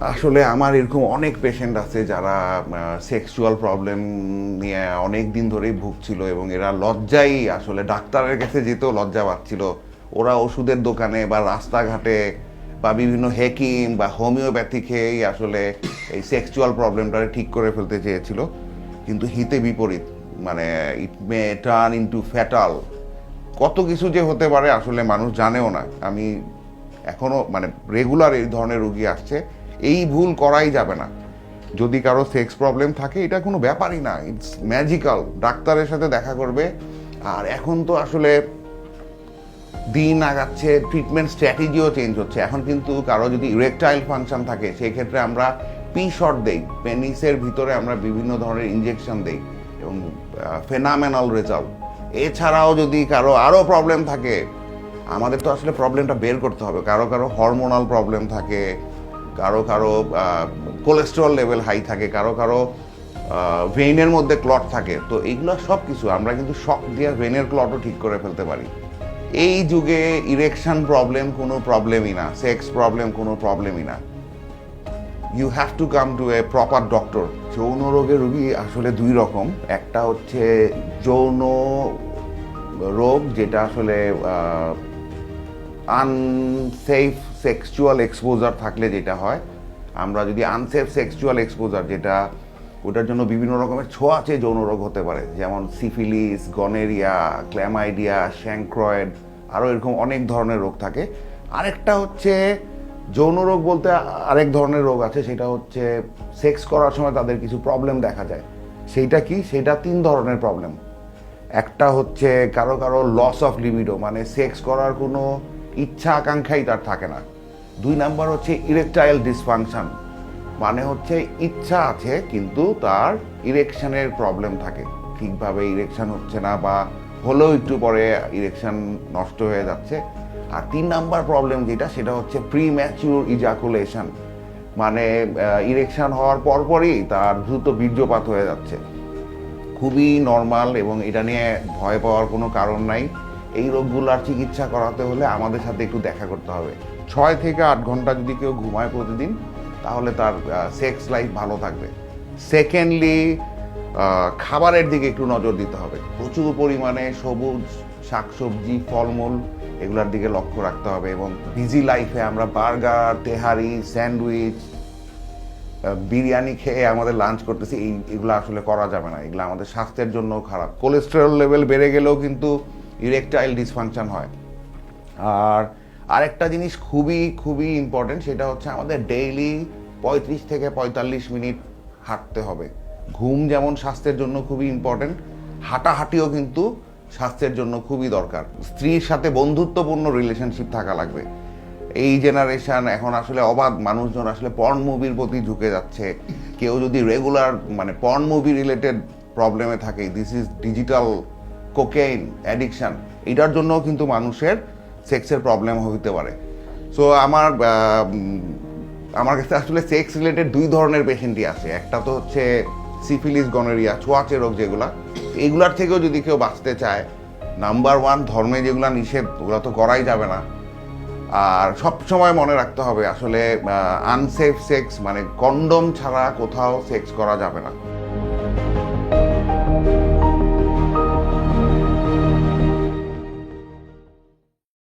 আসলে আমার এরকম অনেক পেশেন্ট আছে যারা সেক্সুয়াল প্রবলেম নিয়ে অনেক দিন ধরেই ভুগছিল এবং এরা লজ্জাই আসলে ডাক্তারের কাছে যেতেও লজ্জা পাচ্ছিল। ওরা ওষুধের দোকানে বা রাস্তাঘাটে বা বিভিন্ন হেকিম বা হোমিওপ্যাথি খেয়েই আসলে এই সেক্সুয়াল প্রবলেমটা ঠিক করে ফেলতে চেয়েছিল। কিন্তু হিতে বিপরীত মানে it may turn into fatal কত কিছু যে হতে পারে আসলে মানুষ জানেও না। আমি এখনও মানে রেগুলার এই ধরনের রুগী আসছে। এই ভুল করাই যাবে না। যদি কারও সেক্স প্রবলেম থাকে, এটা কোনো ব্যাপারই না। ইটস ম্যাজিক্যাল ডাক্তারের সাথে দেখা করবে। আর এখন তো আসলে দিন আগাচ্ছে ট্রিটমেন্ট স্ট্র্যাটেজিও চেঞ্জ হচ্ছে। এখন কিন্তু কারও যদি ইরেকটাইল ফাংশন থাকে, সেক্ষেত্রে আমরা পি শট দেই। পেনিসের ভিতরে আমরা বিভিন্ন ধরনের ইঞ্জেকশন দেই। এবং ফেনামেনাল রেজাল্ট এছাড়াও যদি কারও আরও প্রবলেম থাকে, আমাদের তো আসলে প্রবলেমটা বের করতে হবে। কারও কারও হরমোনাল প্রবলেম থাকে কারও কারও কোলেস্টেরল লেভেল হাই থাকে, কারও কারও ভেইনের মধ্যে ক্লট থাকে। তো এইগুলো সব কিছু আমরা কিন্তু শক দিয়ে ভেইনের ক্লটও ঠিক করে ফেলতে পারি। এই যুগে ইরেকশন প্রবলেম কোনো প্রবলেমই না সেক্স প্রবলেম কোনো প্রবলেমই না। You have to come to a proper doctor যৌন রোগের রুগী আসলে দুই রকম। একটা হচ্ছে যৌন রোগ, যেটা আসলে আনসেফ সেক্সুয়াল এক্সপোজার থাকলে যেটা হয়, আমরা যদি আনসেফ সেক্সুয়াল এক্সপোজার যেটা, ওটার জন্য বিভিন্ন রকমের ছোঁয়াচে যৌন রোগ হতে পারে, যেমন সিফিলিস গনেরিয়া ক্ল্যামাইডিয়া শ্যাংক্রয়েড আরও এরকম অনেক ধরনের রোগ থাকে। আরেকটা হচ্ছে যৌন রোগ বলতে আরেক ধরনের রোগ আছে, সেটা হচ্ছে সেক্স করার সময় তাদের কিছু প্রবলেম দেখা যায়। সেইটা কি? সেটা তিন ধরনের প্রবলেম একটা হচ্ছে কারও কারও লস অফ লিবিডো মানে সেক্স করার কোনো ইচ্ছা আকাঙ্ক্ষাই তার থাকে না। দুই নাম্বার হচ্ছে ইরেকটাইল ডিসফাংশন মানে হচ্ছে ইচ্ছা আছে, কিন্তু তার ইরেকশনের প্রবলেম থাকে। ঠিকভাবে ইরেকশন হচ্ছে না বা হলেও একটু পরে ইরেকশন নষ্ট হয়ে যাচ্ছে। আর তিন নাম্বার প্রবলেম যেটা, সেটা হচ্ছে প্রি ম্যাচিউর ইজাকুলেশন মানে ইরেকশন হওয়ার পরপরই তার দ্রুত বীর্যপাত হয়ে যাচ্ছে। খুবই নর্মাল এবং এটা নিয়ে ভয় পাওয়ার কোনো কারণ নাই। এই রোগগুলোর চিকিৎসা করাতে হলে আমাদের সাথে একটু দেখা করতে হবে। ছয় থেকে আট ঘণ্টা যদি কেউ ঘুমায় প্রতিদিন, তাহলে তার সেক্স লাইফ ভালো থাকবে। সেকেন্ডলি খাবারের দিকে একটু নজর দিতে হবে। প্রচুর পরিমাণে সবুজ শাকসবজি, ফলমূল এগুলোর দিকে লক্ষ্য রাখতে হবে এবং বিজি লাইফে আমরা বার্গার, তেহারি, স্যান্ডউইচ বিরিয়ানি খেয়ে আমাদের লাঞ্চ করতেছি, এই, এগুলো আসলে করা যাবে না। এগুলো আমাদের স্বাস্থ্যের জন্য খারাপ। কোলেস্টেরল লেভেল বেড়ে গেলেও কিন্তু ইরেকটাইল ডিসফাংশন হয়। আর আরেকটা জিনিস খুবই খুবই ইম্পর্টেন্ট সেটা হচ্ছে আমাদের ডেইলি পঁয়ত্রিশ থেকে পঁয়তাল্লিশ মিনিট হাঁটতে হবে। ঘুম যেমন স্বাস্থ্যের জন্য খুবই ইম্পর্টেন্ট হাঁটাহাঁটিও কিন্তু স্বাস্থ্যের জন্য খুবই দরকার। স্ত্রীর সাথে বন্ধুত্বপূর্ণ রিলেশনশিপ থাকা লাগবে। এই জেনারেশন এখন আসলে অবাধ মানুষজন আসলে পর্ন মুভির প্রতি ঝুঁকে যাচ্ছে। কেউ যদি রেগুলার মানে পর্ন মুভি রিলেটেড প্রবলেমে থাকে this is digital cocaine addiction এটার জন্যও কিন্তু মানুষের সেক্সের প্রবলেম হতে পারে। সো আমার আমার কাছে আসলে সেক্স রিলেটেড দুই ধরনের পেশেন্টই আছে। একটা তো হচ্ছে সিফিলিস গনেরিয়া ছোঁয়াচে রোগ যেগুলা এইগুলার থেকেও যদি কেউ বাঁচতে চায় নাম্বার ওয়ান ধর্মে যেগুলা নিষেধ, ওগুলো তো করাই যাবে না। আর সব সময় মনে রাখতে হবে, আসলে আনসেফ সেক্স মানে কন্ডম ছাড়া কোথাও সেক্স করা যাবে না।